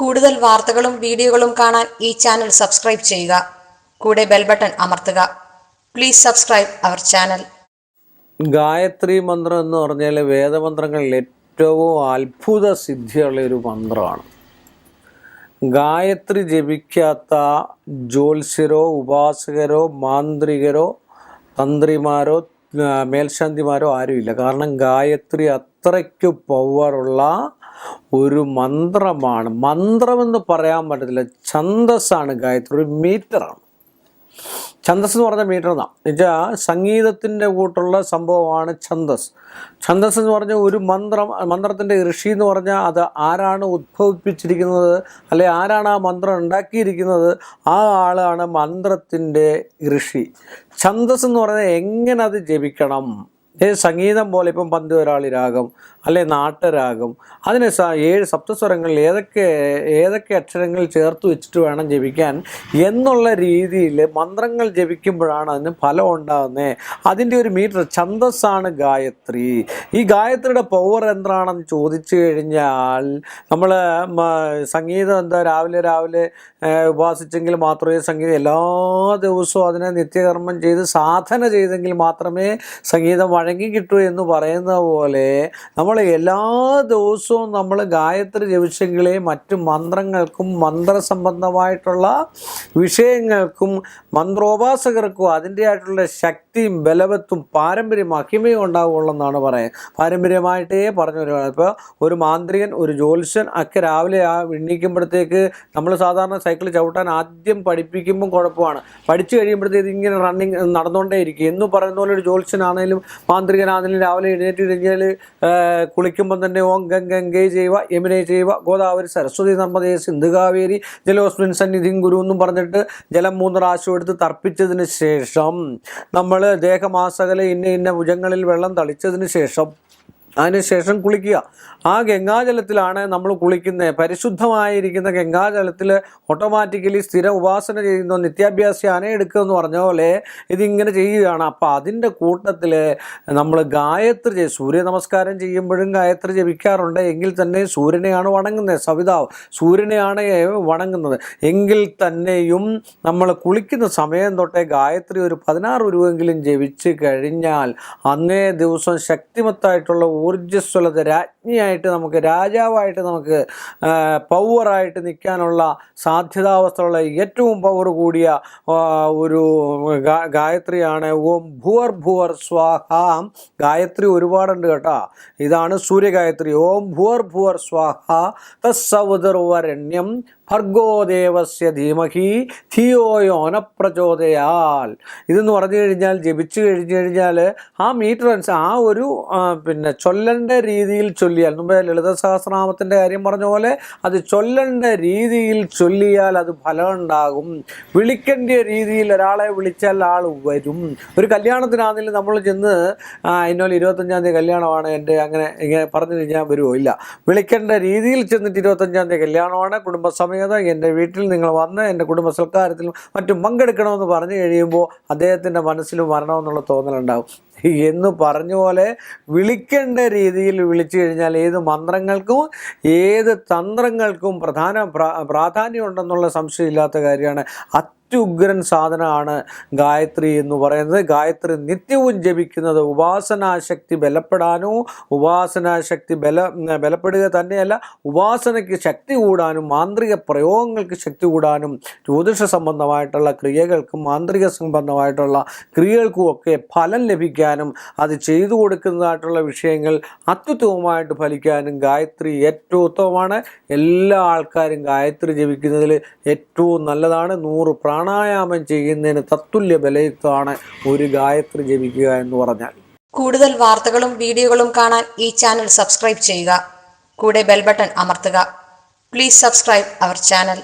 കൂടുതൽ വാർത്തകളും വീഡിയോകളും കാണാൻ ഈ ചാനൽ സബ്സ്ക്രൈബ് ചെയ്യുക. കൂടെ ബെൽ ബട്ടൺ അമർത്തുക. Please subscribe our channel Gayatri മന്ത്രം എന്ന് പറഞ്ഞാൽ വേദമന്ത്രങ്ങളിൽ ഏറ്റവും അത്ഭുത സിദ്ധിയുള്ള ഒരു മന്ത്രമാണ്. ഗായത്രി ജപിക്കാത്ത ജ്യോത്സ്യരോ ഉപാസകരോ മാന്ത്രികരോ തന്ത്രിമാരോ മേൽശാന്തിമാരോ ആരുമില്ല. കാരണം ഗായത്രി അത്രയ്ക്ക് പവറുള്ള ഒരു മന്ത്രമാണ്. മന്ത്രമെന്ന് പറയാൻ പറ്റത്തില്ല. ഛന്തസ്സാണ് ഗായത്രി. ഒരു മീറ്ററാണ്. ഛന്ദസ് എന്ന് പറഞ്ഞാൽ മീറ്റർ എന്നാ എന്നുവെച്ചാൽ സംഗീതത്തിന്റെ കൂട്ടുള്ള സംഭവമാണ് ഛന്ദസ് ഛന്ദസ് എന്ന് പറഞ്ഞ ഒരു മന്ത്രം മന്ത്രത്തിന്റെ ഋഷി എന്ന് പറഞ്ഞാൽ അത് ആരാണ് ഉദ്ഭവിപ്പിച്ചിരിക്കുന്നത് അല്ലെ ആരാണ് ആ മന്ത്രം ഉണ്ടാക്കിയിരിക്കുന്നത് ആ ആളാണ് മന്ത്രത്തിന്റെ ഋഷി. ഛന്ദസ് എന്ന് പറഞ്ഞാൽ എങ്ങനെ അത് ജപിക്കണം? ഏ സംഗീതം പോലെ ഇപ്പം പന്തുവരാളി രാഗം അല്ലെ നാട്ടരാഗം. അതിന് ഏഴ് സപ്തസ്വരങ്ങളിൽ ഏതൊക്കെ ഏതൊക്കെ അക്ഷരങ്ങൾ ചേർത്ത് വെച്ചിട്ട് വേണം ജപിക്കാൻ എന്നുള്ള രീതിയിൽ മന്ത്രങ്ങൾ ജപിക്കുമ്പോഴാണ് അതിന് ഫലം ഉണ്ടാകുന്നത് അതിന്റെ ഒരു മീറ്റർ ഛന്തസ്സാണ് ഗായത്രി. ഈ ഗായത്രിയുടെ പവർ എന്താണെന്ന് ചോദിച്ചു കഴിഞ്ഞാൽ നമ്മൾ സംഗീതം എന്താ രാവിലെ രാവിലെ ഉപാസിച്ചെങ്കിൽ മാത്രമേ സംഗീതം എല്ലാ ദിവസവും അതിനെ നിത്യകർമ്മം ചെയ്ത് സാധന ചെയ്തെങ്കിൽ മാത്രമേ സംഗീതം വഴങ്ങി കിട്ടൂ എന്ന് പറയുന്ന പോലെ നമ്മൾ എല്ലാ ദിവസവും നമ്മൾ ഗായത്രി ജപിച്ചെങ്കിലേ മറ്റു മന്ത്രങ്ങൾക്കും മന്ത്രസംബന്ധമായിട്ടുള്ള വിഷയങ്ങൾക്കും മന്ത്രോപാസകർക്കും അതിന്റെതായിട്ടുള്ള ശക്തിയും ബലവത്തും പാരമ്പര്യം മഹിമയും ഉണ്ടാവുള്ളൂ എന്നാണ് പറയുന്നത്. പാരമ്പര്യമായിട്ടേ പറഞ്ഞു വരുവാണ് ഇപ്പോൾ ഒരു മാന്ത്രികൻ ഒരു ജ്യോത്സ്യൻ ഒക്കെ രാവിലെ ആ എണ്ണീക്കുമ്പോഴത്തേക്ക് നമ്മൾ സാധാരണ സൈക്കിൾ ചവിട്ടാൻ ആദ്യം പഠിപ്പിക്കുമ്പോൾ കുഴപ്പമാണ്. പഠിച്ചു കഴിയുമ്പോഴത്തേക്ക് ഇങ്ങനെ റണ്ണിങ് നടന്നുകൊണ്ടേ ഇരിക്കും. എന്ന് പറയുന്ന പോലെ ഒരു ജ്യോത്സ്യനാണേലും മാന്ത്രികനാണെങ്കിലും രാവിലെ എഴുന്നേറ്റ് കഴിഞ്ഞാൽ കുളിക്കുമ്പോൾ തന്നെ ഓം ഗംഗ ഗംഗേ ചെയ്യുക യമുനെ ചെയ്യുക ഗോദാവരി സരസ്വതി നർമ്മദേ സിന്ധു കാവേരി ജലോസ്മിൻ സന്നിധിം ഗുരു എന്നും പറഞ്ഞിട്ട് ജലം മൂന്ന് പ്രാവശ്യം എടുത്ത് തർപ്പിച്ചതിന് ശേഷം നമ്മൾ ദേഹമാസകലെ ഇന്ന ഇന്ന ഭുജങ്ങളിൽ വെള്ളം തളിച്ചതിന് ശേഷം അതിനുശേഷം കുളിക്കുക. ആ ഗംഗാജലത്തിലാണ് നമ്മൾ കുളിക്കുന്നത്. പരിശുദ്ധമായിരിക്കുന്ന ഗംഗാജലത്തിൽ ഓട്ടോമാറ്റിക്കലി സ്ഥിര ഉപാസന ചെയ്യുന്ന നിത്യാഭ്യാസി അനയെടുക്കുക എന്ന് പറഞ്ഞ പോലെ ഇതിങ്ങനെ ചെയ്യുകയാണ്. അപ്പോൾ അതിന്റെ കൂട്ടത്തിൽ നമ്മൾ ഗായത്രി സൂര്യ നമസ്കാരം ചെയ്യുമ്പോഴും ഗായത്രി ജപിക്കാറുണ്ട്. എങ്കിൽ തന്നെ സൂര്യനെയാണ് വണങ്ങുന്നത്. സവിതാവ് സൂര്യനെയാണ് വണങ്ങുന്നത്. എങ്കിൽ തന്നെയും നമ്മൾ കുളിക്കുന്ന സമയം തൊട്ടേ ഗായത്രി ഒരു പതിനാറ് രൂപയെങ്കിലും ജപിച്ച് കഴിഞ്ഞാൽ അന്നേ ദിവസം ശക്തിമത്തായിട്ടുള്ള ഊർജസ്വലത രാജ്ഞിയായിട്ട് നമുക്ക് രാജാവായിട്ട് നമുക്ക് പവറായിട്ട് നിൽക്കാനുള്ള സാധ്യതാവസ്ഥയുള്ള ഏറ്റവും പവർ കൂടിയ ഒരു ഗായത്രിയാണ് ഓം ഭുവർ ഭുവർ സ്വാഹ. ഗായത്രി ഒരുപാടുണ്ട് കേട്ടോ. ഇതാണ് സൂര്യഗായത്രി. ഓം ഭുവർ ഭുവർ സ്വാഹ. തസ്സവതർവരണ്യം ഭർഗോദേവസ്യ ധീമഹി ധിയോയോന പ്രചോദയാൽ. ഇതെന്ന് പറഞ്ഞു കഴിഞ്ഞാൽ ജപിച്ചു കഴിഞ്ഞു കഴിഞ്ഞാൽ ആ മീറ്റർ അനുസരിച്ച് ആ ഒരു പിന്നെ ചൊല്ലേണ്ട രീതിയിൽ ചൊല്ലിയാൽ മുമ്പ് ലളിത സഹസ്രനാമത്തിന്റെ കാര്യം പറഞ്ഞ പോലെ അത് ചൊല്ലേണ്ട രീതിയിൽ ചൊല്ലിയാൽ അത് ഫലം ഉണ്ടാകും വിളിക്കേണ്ട രീതിയിൽ ഒരാളെ വിളിച്ചാൽ ആൾ വരും. ഒരു കല്യാണത്തിനാണെങ്കിലും നമ്മൾ ചെന്ന് ഇന്നോലെ ഇരുപത്തഞ്ചാം തീയതി കല്യാണമാണ് എന്റെ അങ്ങനെ ഇങ്ങനെ പറഞ്ഞു കഴിഞ്ഞാൽ വരുമോ ഇല്ല. വിളിക്കേണ്ട രീതിയിൽ ചെന്നിട്ട് ഇരുപത്തഞ്ചാം തീയതി കല്യാണമാണ് കുടുംബസമേതം എന്റെ വീട്ടിൽ നിങ്ങൾ വന്ന് എന്റെ കുടുംബ സൽക്കാരത്തിലും മറ്റും പങ്കെടുക്കണമെന്ന് പറഞ്ഞു കഴിയുമ്പോൾ അദ്ദേഹത്തിന്റെ മനസ്സിൽ വരണമെന്നുള്ള തോന്നലുണ്ടാവും. എന്ന് പറഞ്ഞ പോലെ വിളിക്കേണ്ട രീതിയിൽ വിളിച്ചു കഴിഞ്ഞാൽ ഏത് മന്ത്രങ്ങൾക്കും ഏത് തന്ത്രങ്ങൾക്കും പ്രധാന പ്രാ- പ്രാധാന്യമുണ്ടെന്നുള്ള സംശയമില്ലാത്ത കാര്യമാണ്. അത്യുഗ്രൻ സാധനമാണ് ഗായത്രി എന്ന് പറയുന്നത്. ഗായത്രി നിത്യവും ജപിക്കുന്നത് ഉപാസനാശക്തി ബലപ്പെടാനോ ഉപാസനാശക്തി ബല ബലപ്പെടുക തന്നെയല്ല ഉപാസനയ്ക്ക് ശക്തി കൂടാനും മാന്ത്രിക പ്രയോഗങ്ങൾക്ക് ശക്തി കൂടാനും ജ്യോതിഷ സംബന്ധമായിട്ടുള്ള ക്രിയകൾക്കും മാന്ത്രിക സംബന്ധമായിട്ടുള്ള ക്രിയകൾക്കും ഒക്കെ ഫലം ലഭിക്കാനും അത് ചെയ്തു കൊടുക്കുന്നതായിട്ടുള്ള വിഷയങ്ങൾ അത്യുത്തമമായിട്ട് ഫലിക്കാനും ഗായത്രി ഏറ്റവും ഉത്തമമാണ്. എല്ലാ ആൾക്കാരും ഗായത്രി ജപിക്കുന്നതിൽ ഏറ്റവും നല്ലതാണ്. നൂറ് പ്രാണായാമം ചെയ്യുന്നതിന് തത്തുല്യ ബലയുക്തമാണ് ഒരു ഗായത്രി ജപിക്കുക എന്ന് പറഞ്ഞാൽ. കൂടുതൽ വാർത്തകളും വീഡിയോകളും കാണാൻ ഈ ചാനൽ സബ്സ്ക്രൈബ് ചെയ്യുക. കൂടെ ബെൽബട്ടൺ അമർത്തുക. Please subscribe our channel